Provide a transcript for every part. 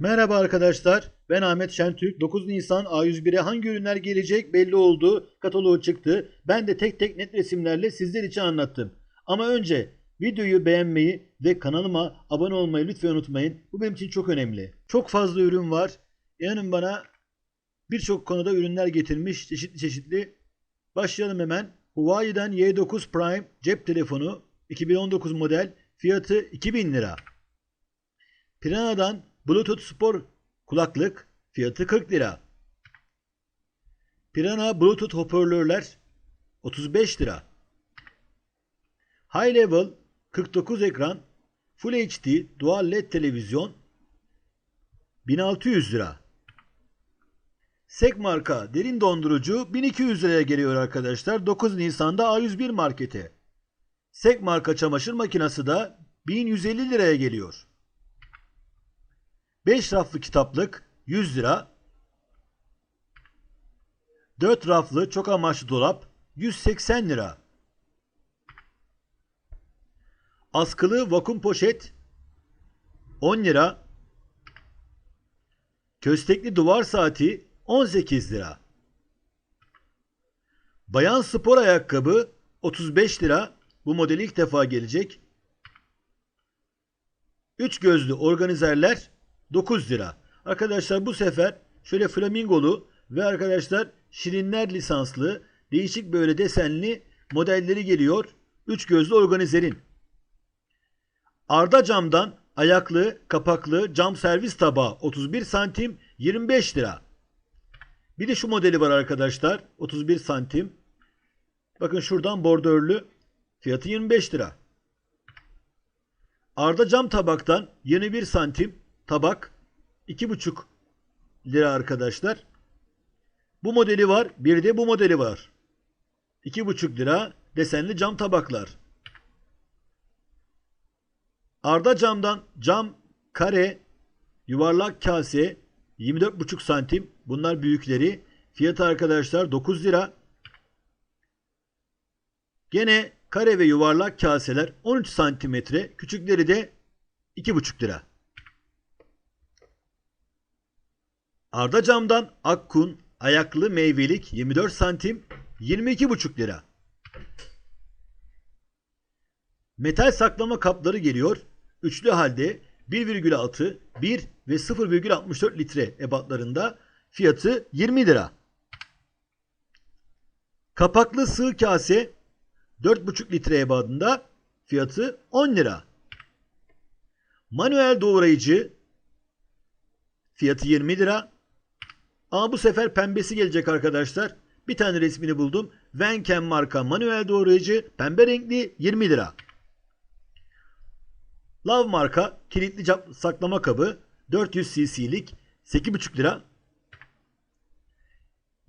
Merhaba arkadaşlar. Ben Ahmet Şentürk. 9 Nisan A101'e hangi ürünler gelecek belli oldu. Kataloğu çıktı. Ben de tek tek net resimlerle sizler için anlattım. Ama önce videoyu beğenmeyi ve kanalıma abone olmayı lütfen unutmayın. Bu benim için çok önemli. Çok fazla ürün var. İnanın bana birçok konuda ürünler getirmiş çeşitli çeşitli. Başlayalım hemen. Huawei'den Y9 Prime cep telefonu 2019 model fiyatı 2000 lira. Piranha'dan Bluetooth Spor kulaklık fiyatı 40 lira. Pirana Bluetooth hoparlörler 35 lira. High Level 49 ekran Full HD Dual LED televizyon 1600 lira. Sek marka derin dondurucu 1200 liraya geliyor arkadaşlar. 9 Nisan'da A101 markete. Sek marka çamaşır makinesi de 1150 liraya geliyor. 5 raflı kitaplık 100 lira. 4 raflı çok amaçlı dolap 180 lira. Askılı vakum poşet 10 lira. Köstekli duvar saati 18 lira. Bayan spor ayakkabı 35 lira. Bu model ilk defa gelecek. 3 gözlü organizerler 9 lira. Arkadaşlar bu sefer şöyle flamingolu ve arkadaşlar şirinler lisanslı değişik böyle desenli modelleri geliyor. 3 gözlü organizerin. Arda camdan ayaklı kapaklı cam servis tabağı 31 santim 25 lira. Bir de şu modeli var arkadaşlar 31 santim. Bakın şuradan bordörlü fiyatı 25 lira. Arda cam tabaktan 21 santim tabak 2,5 lira arkadaşlar. Bu modeli var. Bir de bu modeli var. 2,5 lira desenli cam tabaklar. Arda camdan cam kare yuvarlak kase 24,5 santim. Bunlar büyükleri. Fiyatı arkadaşlar 9 lira. Gene kare ve yuvarlak kaseler 13 santimetre. Küçükleri de 2,5 lira. Arda camdan Akkun ayaklı meyvelik 24 santim 22,5 lira. Metal saklama kapları geliyor. Üçlü halde 1,6, 1 ve 0,64 litre ebatlarında fiyatı 20 lira. Kapaklı sığ kase 4,5 litre ebadında fiyatı 10 lira. Manuel doğrayıcı fiyatı 20 lira. Ama bu sefer pembesi gelecek arkadaşlar. Bir tane resmini buldum. Venken marka manuel doğrayıcı pembe renkli 20 lira. Love marka kilitli saklama kabı 400 cc'lik 8,5 lira.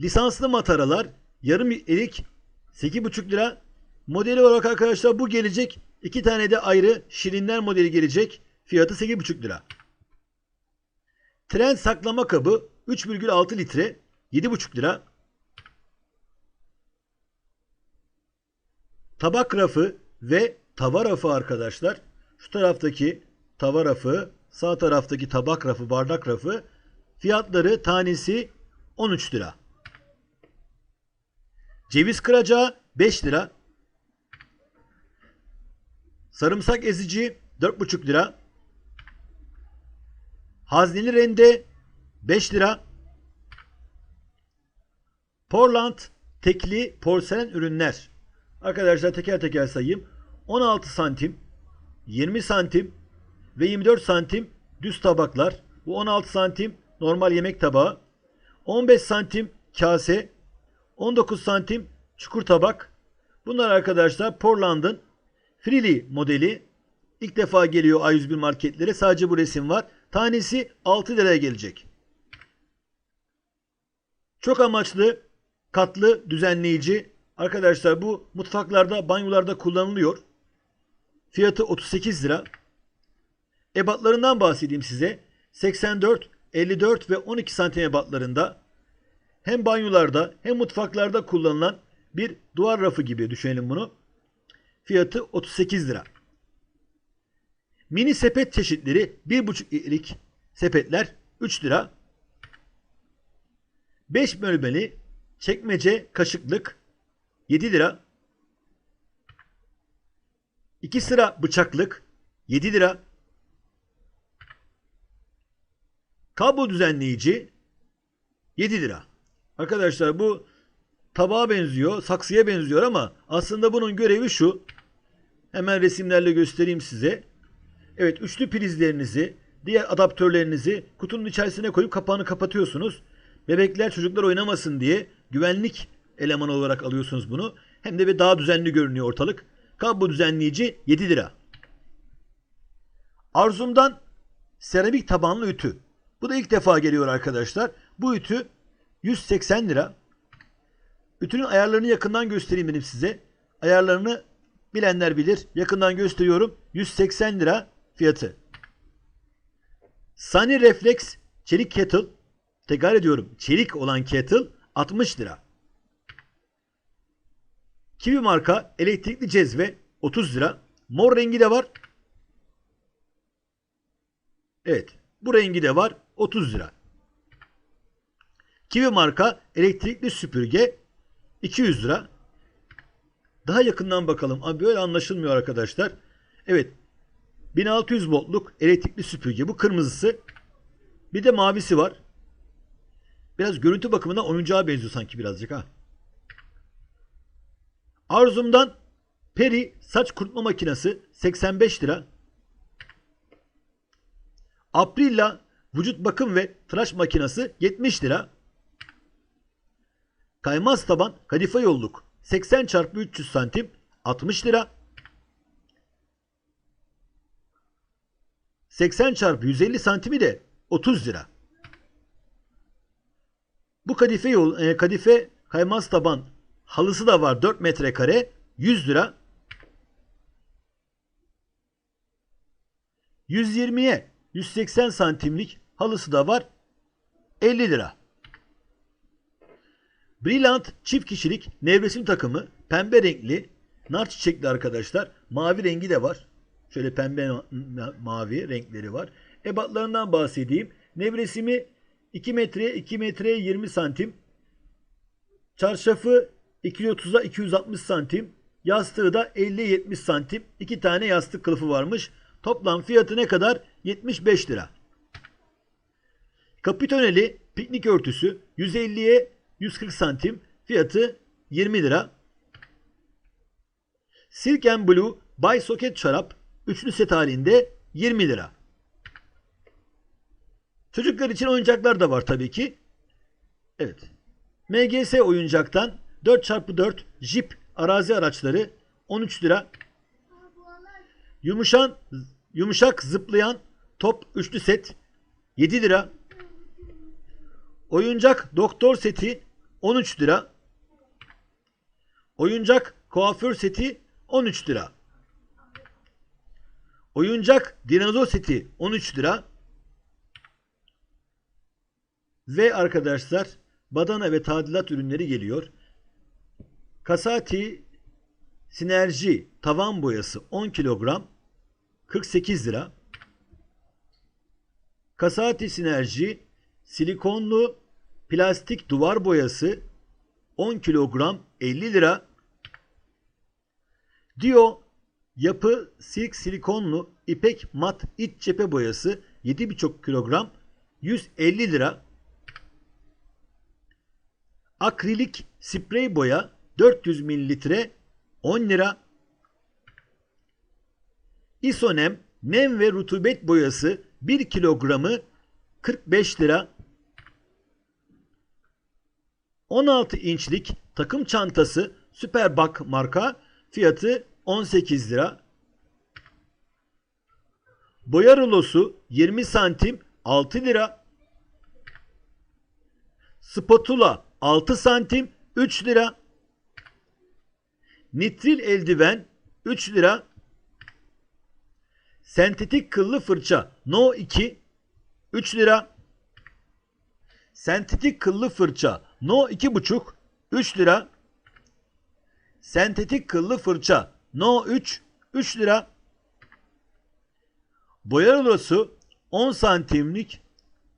Lisanslı mataralar yarım elik 8,5 lira. Modeli olarak arkadaşlar bu gelecek. İki tane de ayrı şirinler modeli gelecek. Fiyatı 8,5 lira. Tren saklama kabı 3,6 litre 7,5 lira. Tabak rafı ve tava rafı arkadaşlar. Şu taraftaki tava rafı, sağ taraftaki tabak rafı, bardak rafı fiyatları tanesi 13 lira. Ceviz kıracağı 5 lira. Sarımsak ezici 4,5 lira. Hazneli rende 5 lira. Portland tekli porselen ürünler. Arkadaşlar teker teker sayayım. 16 santim, 20 santim ve 24 santim düz tabaklar. Bu 16 santim normal yemek tabağı. 15 santim kase, 19 santim çukur tabak. Bunlar arkadaşlar Portland'ın Freely modeli. İlk defa geliyor A101 marketlere. Sadece bu resim var. Tanesi 6 liraya gelecek. Çok amaçlı katlı düzenleyici. Arkadaşlar bu mutfaklarda, banyolarda kullanılıyor. Fiyatı 38 lira. Ebatlarından bahsedeyim size. 84, 54 ve 12 santim ebatlarında hem banyolarda hem mutfaklarda kullanılan bir duvar rafı gibi düşünelim bunu. Fiyatı 38 lira. Mini sepet çeşitleri 1,5 litrelik sepetler 3 lira. 5 bölmeli çekmece kaşıklık 7 lira. 2 sıra bıçaklık 7 lira. Kablo düzenleyici 7 lira. Arkadaşlar bu tabağa benziyor, saksıya benziyor ama aslında bunun görevi şu. Hemen resimlerle göstereyim size. Evet, üçlü prizlerinizi, diğer adaptörlerinizi kutunun içerisine koyup kapağını kapatıyorsunuz. Bebekler, çocuklar oynamasın diye güvenlik elemanı olarak alıyorsunuz bunu. Hem de bir daha düzenli görünüyor ortalık. Kablo düzenleyici 7 lira. Arzum'dan seramik tabanlı ütü. Bu da ilk defa geliyor arkadaşlar. Bu ütü 180 lira. Ütünün ayarlarını yakından göstereyim benim size. Ayarlarını bilenler bilir. Yakından gösteriyorum. 180 lira fiyatı. Sunny Reflex çelik kettle. Tekrar ediyorum. Çelik olan kettle 60 lira. Kiwi marka elektrikli cezve 30 lira. Mor rengi de var. Evet. Bu rengi de var. 30 lira. Kiwi marka elektrikli süpürge 200 lira. Daha yakından bakalım. Abi böyle anlaşılmıyor arkadaşlar. Evet. 1600 voltluk elektrikli süpürge. Bu kırmızısı. Bir de mavisi var. Biraz görüntü bakımından oyuncağa benziyor sanki birazcık ha. Arzum'dan Peri saç kurutma makinesi 85 lira. Aprilla vücut bakım ve tıraş makinesi 70 lira. Kaymaz taban kadife yolluk 80 çarpı 300 santim 60 lira. 80 çarpı 150 santimi de 30 lira. Bu kadife yol e, kadife kaymaz taban halısı da var 4 metrekare 100 lira. 120'ye 180 santimlik halısı da var 50 lira. Brilliant çift kişilik nevresim takımı pembe renkli nar çiçekli arkadaşlar. Mavi rengi de var. Şöyle pembe ma- mavi renkleri var. Ebatlarından bahsedeyim. Nevresimi 2 metreye 2 metreye 20 santim. Çarşafı 230'a 260 santim. Yastığı da 50-70 santim. İki tane yastık kılıfı varmış. Toplam fiyatı ne kadar? 75 lira. Kapitoneli piknik örtüsü 150'ye 140 santim. Fiyatı 20 lira. Silk and Blue Bay Socket çorap üçlü set halinde 20 lira. Çocuklar için oyuncaklar da var tabii ki. Evet. MGS oyuncaktan 4x4 Jeep arazi araçları 13 lira. Yumuşan yumuşak zıplayan top üçlü set 7 lira. Oyuncak doktor seti 13 lira. Oyuncak kuaför seti 13 lira. Oyuncak dinozor seti 13 lira. Ve arkadaşlar badana ve tadilat ürünleri geliyor. Kasati Sinerji tavan boyası 10 kilogram 48 lira. Kasati Sinerji silikonlu plastik duvar boyası 10 kilogram 50 lira. Dio yapı silk silikonlu ipek mat iç cephe boyası 7,5 kilogram 150 lira. Akrilik sprey boya 400 mililitre 10 lira. Isonem nem ve rutubet boyası 1 kilogramı 45 lira. 16 inçlik takım çantası Superbak marka fiyatı 18 lira. Boya rulosu 20 santim 6 lira. Spatula 6 santim 3 lira. Nitril eldiven 3 lira. Sentetik kıllı fırça No 2 3 lira. Sentetik kıllı fırça No 2,5 3 lira. Sentetik kıllı fırça No 3 3 lira. Boya rulosu 10 santimlik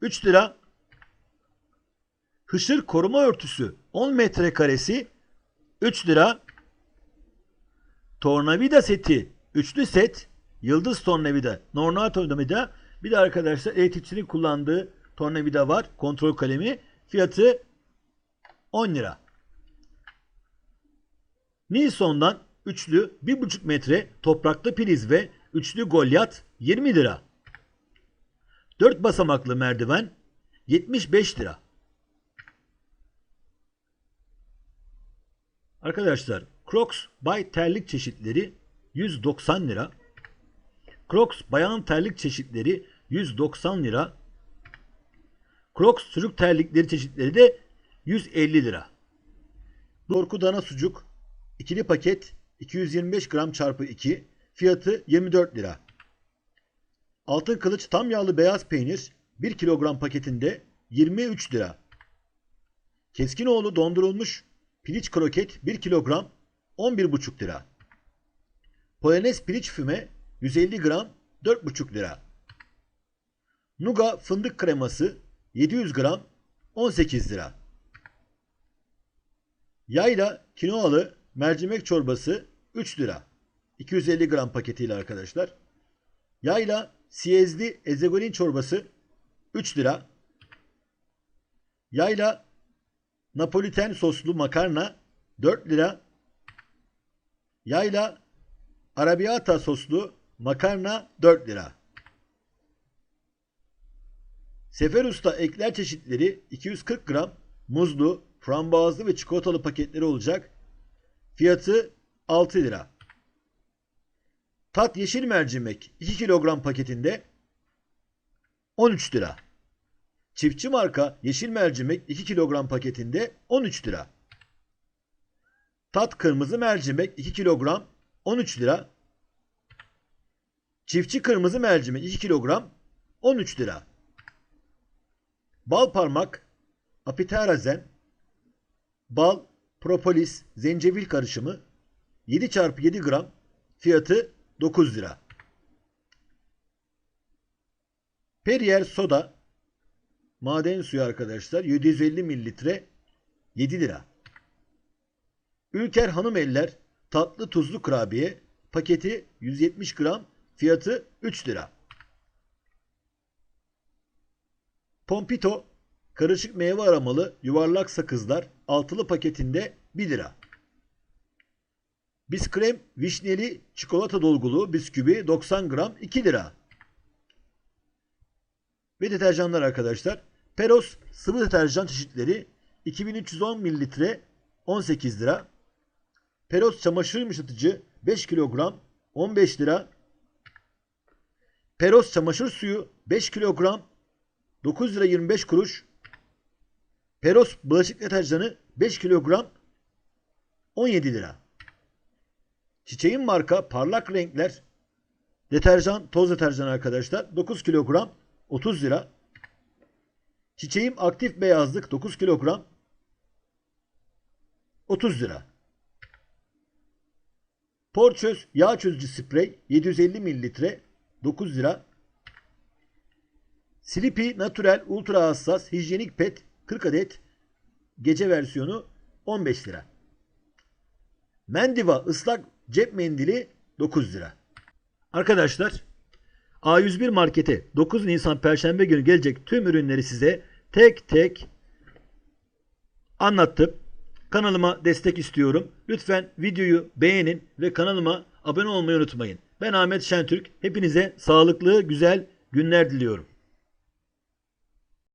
3 lira. Hışır koruma örtüsü 10 metrekaresi 3 lira. Tornavida seti üçlü set yıldız tornavida normal tornavida bir de arkadaşlar elektrikçinin kullandığı tornavida var kontrol kalemi fiyatı 10 lira. Nilsson'dan üçlü 1,5 metre topraklı priz ve üçlü golyat 20 lira. 4 basamaklı merdiven 75 lira. Arkadaşlar Crocs bay terlik çeşitleri 190 lira. Crocs bayan terlik çeşitleri 190 lira. Crocs çocuk terlikleri çeşitleri de 150 lira. Dorku dana sucuk ikili paket 225 gram çarpı 2 fiyatı 24 lira. Altın kılıç tam yağlı beyaz peynir 1 kilogram paketinde 23 lira. Keskinoğlu dondurulmuş piliç kroket 1 kilogram 11,5 lira. Polonez piliç füme 150 gram 4,5 lira. Nuga fındık kreması 700 gram 18 lira. Yayla kinoalı mercimek çorbası 3 lira. 250 gram paketiyle arkadaşlar. Yayla siyezli ezegolin çorbası 3 lira. Yayla napoliten soslu makarna 4 lira. Yayla arrabbiata soslu makarna 4 lira. Sefer Usta ekler çeşitleri 240 gram muzlu, frambuazlı ve çikolatalı paketleri olacak. Fiyatı 6 lira. Tat yeşil mercimek 2 kilogram paketinde 13 lira. Çiftçi marka yeşil mercimek 2 kilogram paketinde 13 lira. Tat kırmızı mercimek 2 kilogram 13 lira. Çiftçi kırmızı mercimek 2 kilogram 13 lira. Bal parmak, apiterazen, bal, propolis, zencefil karışımı 7 çarpı 7 gram fiyatı 9 lira. Perrier soda maden suyu arkadaşlar 750 mililitre 7 lira. Ülker hanım eller tatlı tuzlu kurabiye paketi 170 gram fiyatı 3 lira. Pompito karışık meyve aramalı yuvarlak sakızlar altılı paketinde 1 lira. Biskrem vişneli çikolata dolgulu bisküvi 90 gram 2 lira. Ve deterjanlar arkadaşlar. Peros sıvı deterjan çeşitleri 2310 mililitre 18 lira. Peros çamaşır yumuşatıcı 5 kilogram 15 lira. Peros çamaşır suyu 5 kilogram 9 lira 25 kuruş. Peros bulaşık deterjanı 5 kilogram 17 lira. Çiçeğin marka parlak renkler deterjan, toz deterjan arkadaşlar 9 kilogram 30 lira. Çiçeğim aktif beyazlık 9 kilogram 30 lira. Porçöz yağ çözücü sprey 750 mililitre 9 lira. Sleepy Natural Ultra Hassas Hijyenik Pet 40 adet gece versiyonu 15 lira. Mendiva ıslak cep mendili 9 lira. Arkadaşlar A101 markete 9 Nisan Perşembe günü gelecek tüm ürünleri size tek tek anlattım. Kanalıma destek istiyorum. Lütfen videoyu beğenin ve kanalıma abone olmayı unutmayın. Ben Ahmet Şentürk. Hepinize sağlıklı, güzel günler diliyorum.